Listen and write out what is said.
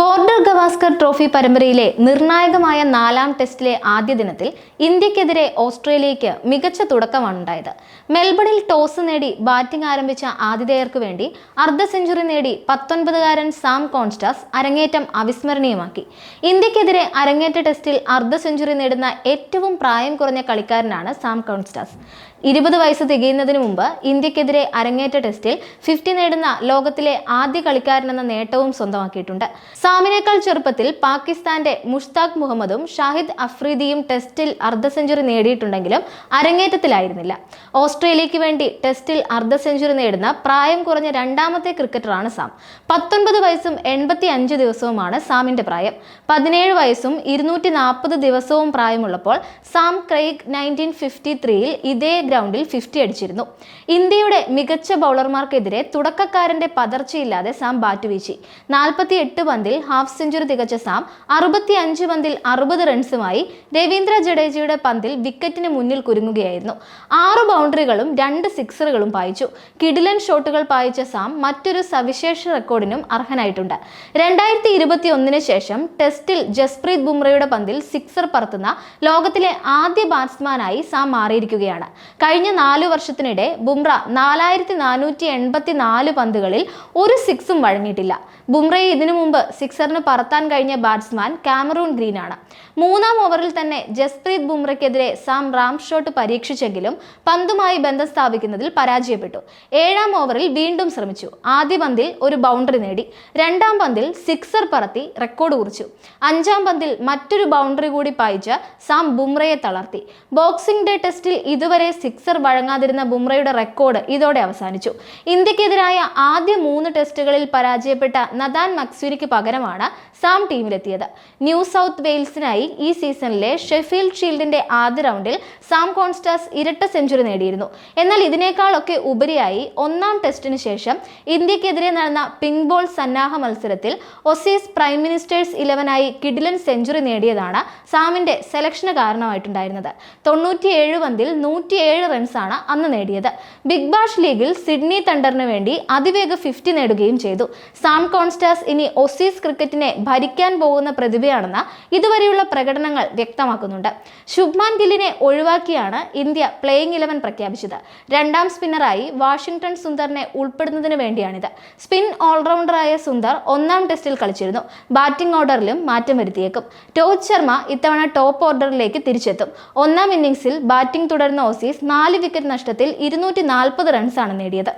Border Gavaskar trophy പരമ്പരയിലെ നിർണായകമായ നാലാം ടെസ്റ്റിലെ ആദ്യ ദിനത്തിൽ ഇന്ത്യക്കെതിരെ ഓസ്ട്രേലിയയ്ക്ക് മികച്ച തുടക്കമാണ് ഉണ്ടായത്. മെൽബണിൽ ടോസ് നേടി ബാറ്റിംഗ് ആരംഭിച്ച ആതിഥേയർക്ക് വേണ്ടി അർദ്ധ സെഞ്ചുറി നേടി പത്തൊൻപതുകാരൻ സാം കോൺസ്റ്റാസ് അരങ്ങേറ്റം അവിസ്മരണീയമാക്കി. ഇന്ത്യക്കെതിരെ അരങ്ങേറ്റ ടെസ്റ്റിൽ അർദ്ധ സെഞ്ചുറി നേടുന്ന ഏറ്റവും പ്രായം കുറഞ്ഞ കളിക്കാരനാണ് സാം കോൺസ്റ്റാസ്. ഇരുപത് വയസ്സ് തികയുന്നതിന് മുമ്പ് ഇന്ത്യക്കെതിരെ അരങ്ങേറ്റ ടെസ്റ്റിൽ ഫിഫ്റ്റി നേടുന്ന ലോകത്തിലെ ആദ്യ കളിക്കാരനെന്ന നേട്ടവും സ്വന്തമാക്കിയിട്ടുണ്ട്. സാമിനേക്കാൾ ചെറുപ്പത്തിൽ പാകിസ്ഥാന്റെ മുഷ്താഖ് മുഹമ്മദും ഷാഹിദ് അഫ്രീദിയും ടെസ്റ്റിൽ അർദ്ധ സെഞ്ചുറി നേടിയിട്ടുണ്ടെങ്കിലും അരങ്ങേറ്റത്തിലായിരുന്നില്ല. ഓസ്ട്രേലിയയ്ക്ക് വേണ്ടി ടെസ്റ്റിൽ അർദ്ധ സെഞ്ചുറി നേടുന്ന പ്രായം കുറഞ്ഞ രണ്ടാമത്തെ ക്രിക്കറ്ററാണ് സാം. പത്തൊൻപത് വയസ്സും എൺപത്തി അഞ്ച് ദിവസവുമാണ് സാമിന്റെ പ്രായം. പതിനേഴ് വയസ്സും ഇരുന്നൂറ്റി നാൽപ്പത് ദിവസവും പ്രായമുള്ളപ്പോൾ സാം ക്രെയ്ഗ് നയന്റീൻ ഫിഫ്റ്റി ത്രീയിൽ ഇതേ ഗ്രൗണ്ടിൽ ഫിഫ്റ്റി അടിച്ചിരുന്നു. ഇന്ത്യയുടെ മികച്ച ബൗളർമാർക്കെതിരെ തുടക്കക്കാരന്റെ പതർച്ചയില്ലാതെ സാം ബാറ്റ് വീശി നാൽപ്പത്തി എട്ട് പന്തിൽ ഹാഫ് സെഞ്ചുറി തികച്ച സാം അറുപത്തി അഞ്ച് പന്തിൽ അറുപത് റൺസുമായി രവീന്ദ്ര ജഡേജയുടെ പന്തിൽ വിക്കറ്റിന് മുന്നിൽ കുരുങ്ങുകയായിരുന്നു. ആറ് ബൗണ്ടറികളും രണ്ട് സിക്സറുകളും പായിച്ചു. കിഡിലൻ ഷോട്ടുകൾ പായിച്ച സാം മറ്റൊരു സവിശേഷ റെക്കോർഡിനും അർഹനായിട്ടുണ്ട്. രണ്ടായിരത്തി ഇരുപത്തി ഒന്നിന് ശേഷം ടെസ്റ്റിൽ ജസ്പ്രീത് ബുംറയുടെ പന്തിൽ സിക്സർ പറത്തുന്ന ലോകത്തിലെ ആദ്യ ബാറ്റ്സ്മാനായി സാം മാറിയിരിക്കുകയാണ്. കഴിഞ്ഞ നാലു വർഷത്തിനിടെ ബുംറ നാലായിരത്തി നാനൂറ്റി എൺപത്തി നാല് പന്തുകളിൽ ഒരു സിക്സും വഴങ്ങിയിട്ടില്ല. ബുംറയെ ഇതിനു മുമ്പ് സിക്സറിന് പറത്താൻ കഴിഞ്ഞ ബാറ്റ്സ്മാൻ കാമറൂൺ ഗ്രീനാണ്. മൂന്നാം ഓവറിൽ തന്നെ ജസ്പ്രീത് ബുംറയ്ക്കെതിരെ സാം റാം ഷോട്ട് പരീക്ഷിച്ചെങ്കിലും പന്തുമായി ബന്ധം സ്ഥാപിക്കുന്നതിൽ പരാജയപ്പെട്ടു. ഏഴാം ഓവറിൽ വീണ്ടും ശ്രമിച്ചു. ആദ്യ പന്തിൽ ഒരു ബൗണ്ടറി നേടി. രണ്ടാം പന്തിൽ സിക്സർ പറത്തി റെക്കോർഡ് കുറിച്ചു. അഞ്ചാം പന്തിൽ മറ്റൊരു ബൗണ്ടറി കൂടി പായിച്ച് സാം ബുംറയെ തളർത്തി. ബോക്സിംഗ് ഡേ ടെസ്റ്റിൽ ഇതുവരെ സിക്സർ വഴങ്ങാതിരുന്ന ബുംറയുടെ റെക്കോർഡ് ഇതോടെ അവസാനിച്ചു. ഇന്ത്യക്കെതിരായ ആദ്യ മൂന്ന് ടെസ്റ്റുകളിൽ പരാജയപ്പെട്ട നദാൻ മക്സൂരിക്ക് പകരമാണ് സാം ടീമിലെത്തിയത്. ന്യൂ സൗത്ത് വെയിൽസിനായി ഈ സീസണിലെ ഷെഫീൽഡ് ഷീൽഡിന്റെ ആദ്യ റൗണ്ടിൽ സാം കോൺസ്റ്റാസ് ഇരട്ട സെഞ്ചുറി നേടിയിരുന്നു. എന്നാൽ ഇതിനേക്കാളൊക്കെ ഉപരിയായി ഒന്നാം ടെസ്റ്റിന് ശേഷം ഇന്ത്യക്കെതിരെ നടന്ന പിങ്ക് ബോൾ സന്നാഹ മത്സരത്തിൽ ഒസീസ് പ്രൈം മിനിസ്റ്റേഴ്സ് ഇലവനായി കിഡിലൻ സെഞ്ചുറി നേടിയതാണ് സാമിന്റെ സെലക്ഷന് കാരണമായിട്ടുണ്ടായിരുന്നത്. തൊണ്ണൂറ്റിയേഴ് പന്തിൽ നൂറ്റിയേഴ് റൺസാണ് അന്ന് നേടിയത്. ബിഗ് ബാഷ് ലീഗിൽ സിഡ്നി തണ്ടറിന് വേണ്ടി അതിവേഗ ഫിഫ്റ്റി നേടുകയും ചെയ്തു. സാം കോൺസ്റ്റാസ് ഇനി ഒസീസ് ക്രിക്കറ്റിനെ ഭരിക്കാൻ പോകുന്ന പ്രതിഭയാണെന്ന് ഇതുവരെയുള്ള പ്രകടനങ്ങൾ വ്യക്തമാക്കുന്നുണ്ട്. ശുഭ്മാൻ ഗില്ലിനെ ഒഴിവാക്കിയാണ് ഇന്ത്യ പ്ലേയിങ് ഇലവൻ പ്രഖ്യാപിച്ചത്. രണ്ടാം സ്പിന്നറായി വാഷിംഗ്ടൺ സുന്ദറിനെ ഉൾപ്പെടുന്നതിന് വേണ്ടിയാണിത്. സ്പിൻ ഓൾറൗണ്ടറായ സുന്ദർ ഒന്നാം ടെസ്റ്റിൽ കളിച്ചിരുന്നു. ബാറ്റിംഗ് ഓർഡറിലും മാറ്റം വരുത്തിയേക്കും. രോഹിത് ശർമ്മ ഇത്തവണ ടോപ്പ് ഓർഡറിലേക്ക് തിരിച്ചെത്തും. ഒന്നാം ഇന്നിംഗ്സിൽ ബാറ്റിംഗ് തുടർന്ന ഓസീസ് നാല് വിക്കറ്റ് നഷ്ടത്തിൽ ഇരുന്നൂറ്റി നാൽപ്പത് റൺസാണ് നേടിയത്.